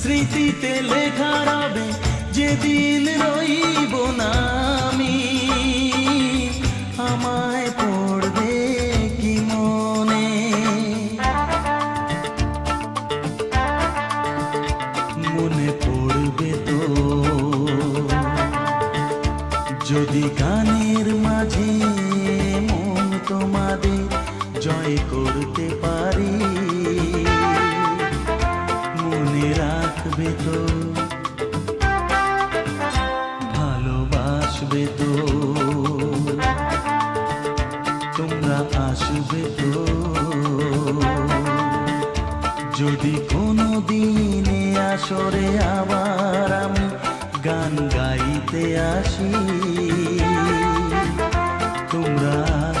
স্মৃতিতে লেখা রবে, যেদিন রইব না আমি। আমায় পড়বে কি মনে? মনে পড়বে তো। যদি গানের মাঝে মন তোমাদের জয় করতে পারি রাখবে তো। ভালোবাসবে তো। তোমরা আসবে তো। যদি কোনো দিনে আসরে আবার আমি গান গাইতে আসি